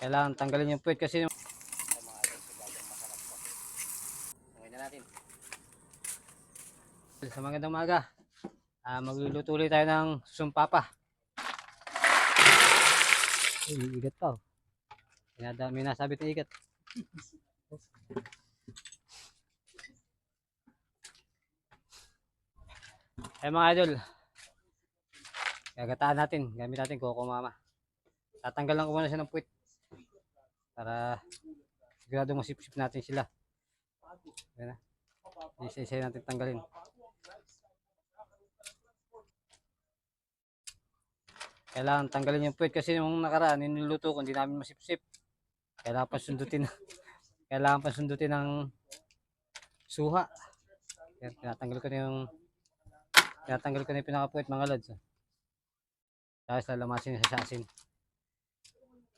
Kailangan tanggalin yung puwit kasi yung... Mga idol, sigadong masarap po. Tanggalin na natin. Sa magandang umaga, ah magluluto ulit tayo ng sumpapa. Ay, igat pa oh. Pinadami nasabit na igat. Ay mga idol, gagataan natin, gamit natin koko mama. Tatanggalan ko muna siya ng puwit para sigurado masipsip natin sila. Ayan na. Isa-isa natin tanggalin. Kailangan tanggalin yung puwit kasi yung nakaraan, niluluto ko, hindi namin masipsip. Kailangan pa sundutin, kailangan pa sundutin ng suha. Yan, tinatanggal ko na yung tinatanggal ko na yung pinakapuwit mga lods. oh. Tapos lalamasin sa sasin.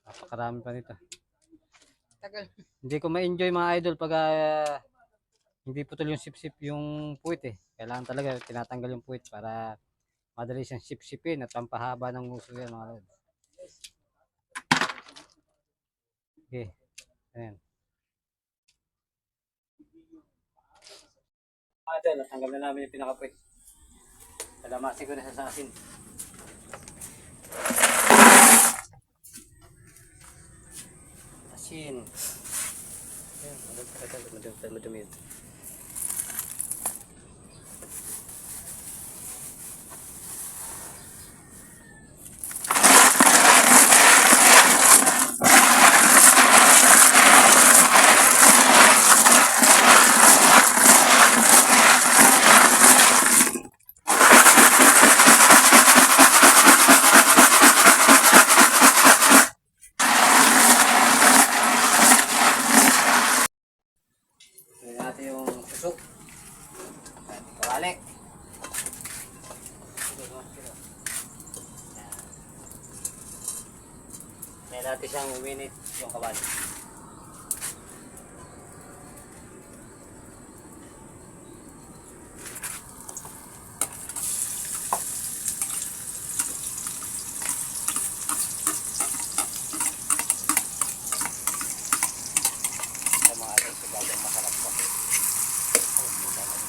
Napakarami pa nito. Tagal. Hindi ko ma-enjoy mga idol pag ah, hindi putol yung sip-sip yung puwit eh. Kailangan talaga tinatanggal yung puwit para madali siyang sip-sipin at pampahaba ng muso yan mga lods. Okay. Ayan. Mga idol, natanggal na namin yung pinakapuwit. Kalamasin ko na sa sasin. Asin. Ayan, madumi, madumi, madumi. Tingnan natin yung susok. Ayan, Kawali. Tingnan natin siyang uminit yung kawali. Sa mga ito, sigadong masarap po. Oh, gagawin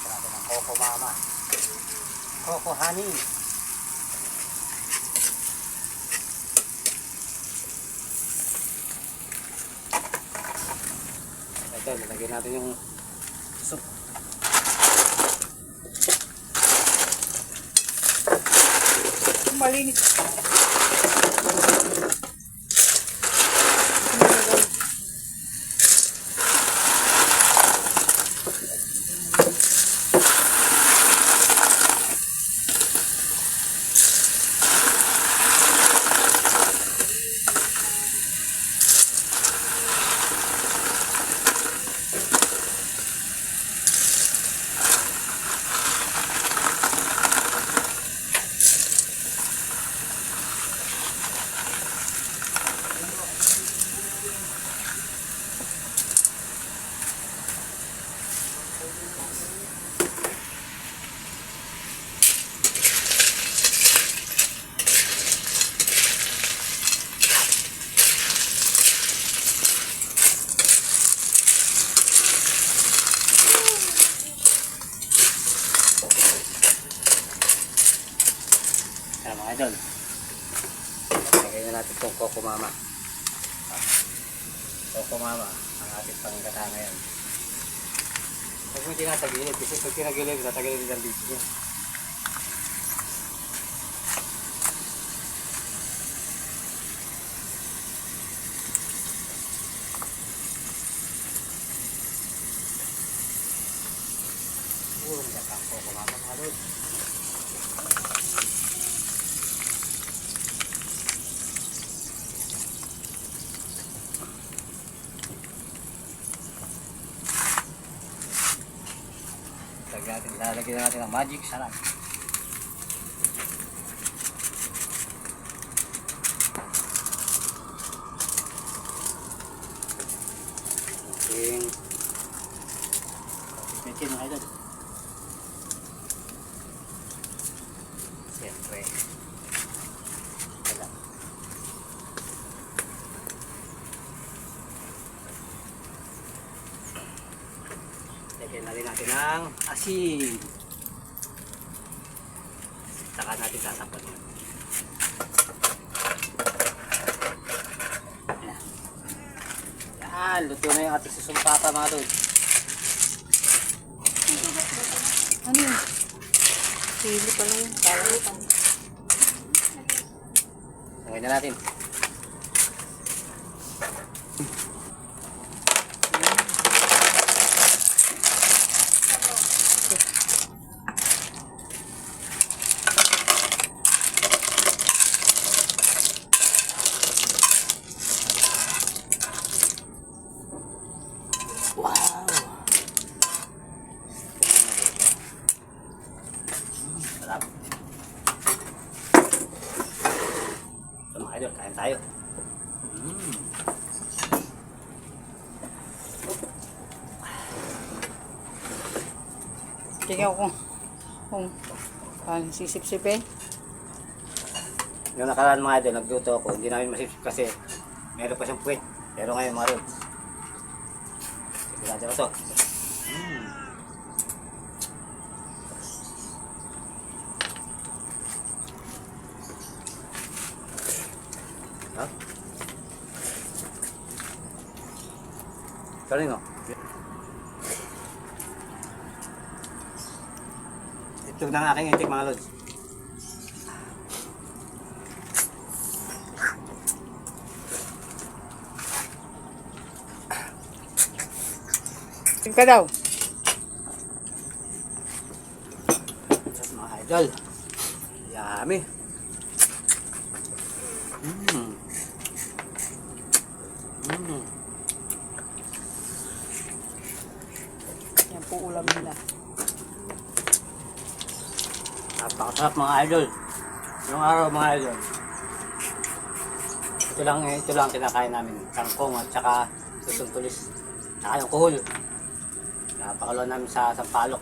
pa natin ng Coco Mama. Coco Honey. Ito, lalagyan natin yung soup. Malinis. Idol. Lagyan na natin itong Coco Mama. Coco Mama, ang ating panggata ngayon. Huwag mo tinatagilid kasi pag tinagilid, tatagilid din ang video Lagyan natin ng magic sarap. Ating kapit-mitin mga idol. Siyempre. Alam. Lagyan natin ng asin. Yan, luto na yung ating susumpata mga tol. Ano yun? Sili pala yun. Kala ko pang... Ngayon na natin. Wow! Sarap. Idol, kain tayo. Mm. Tingnan ko kung... Kung... Kung sisip-sipin. Yung nakaraan mga idol, nagluto ako. Hindi namin masipsip kasi meron pa siyang puwet. Pero ngayon idol, sigurado ko to. Kanino? Ito na ang aking intik mga lods. Tingka daw. Yes, mga idol. Yummy. Mm. Mm. Yan po ulam nila. Napakasarap mga idol. Yung araw mga idol. Ito lang, ito lang kinakain namin. Kangkong at saka susong tulis. Saka yung kuhol. Napakalo namin sa Sampalok.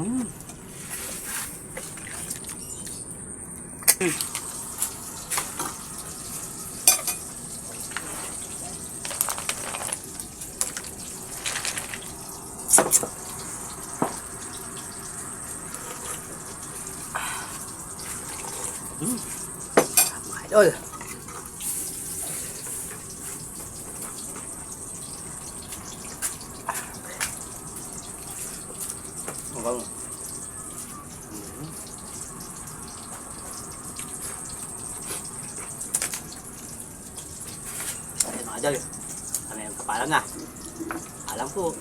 Mm. Mm. Mga idol. Ang bango. Mhm. Ayun mga idol. Kami ang kapalan na. Alam po.